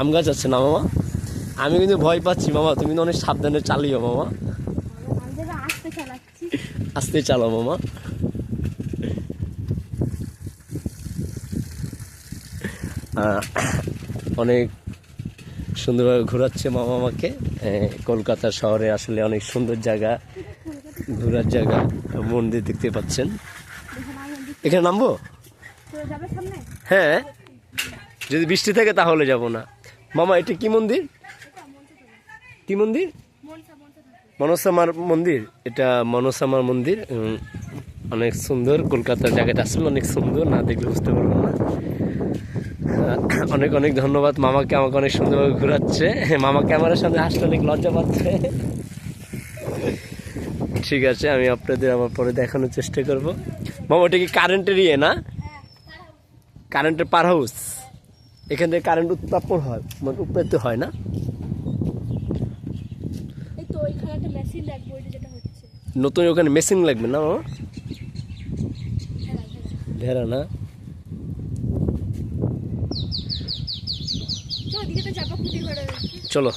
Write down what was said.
আম গাছ আছে না মামা? আমি কিন্তু ভয় পাচ্ছি মামা। তুমি কিন্তু অনেক সাবধানে চালিও মামা। আসতে চালাও মামা। অনেক সুন্দরভাবে ঘোরাচ্ছে মামা আমাকে। কলকাতা শহরে আসলে অনেক সুন্দর জায়গা ঘোরার জায়গা মন্দির দেখতে পাচ্ছেন। এখানে নামবো? চলে হ্যাঁ। যদি বৃষ্টি থাকে তাহলে যাব না। মামা এটা কি মন্দির? কি মন্দির? মনসা মনসা মনসামার মন্দির। এটা মনসামার মন্দির। অনেক সুন্দর। কলকাতার জায়গাটা আসলে অনেক সুন্দর। না দেখলে বুঝতে পারব না। অনেক অনেক ধন্যবাদ। মামাকে আমাকে অনেক সুন্দরভাবে ঘোরাচ্ছে। মামা ক্যামেরার সামনে আসতে অনেক লজ্জা পাচ্ছে। ঠিক আছে আমি আপনাদের আমার পরে দেখানোর চেষ্টা করব। মামা ওটা কি কারেন্টের ইয়ে না? কারেন্টের পার হাউস এখান থেকে কারেন্ট উৎপাদন হয় মানে উৎপাদিত হয় না। নতুন ওখানে মেশিন লাগবে না ভেড়া না? চলো।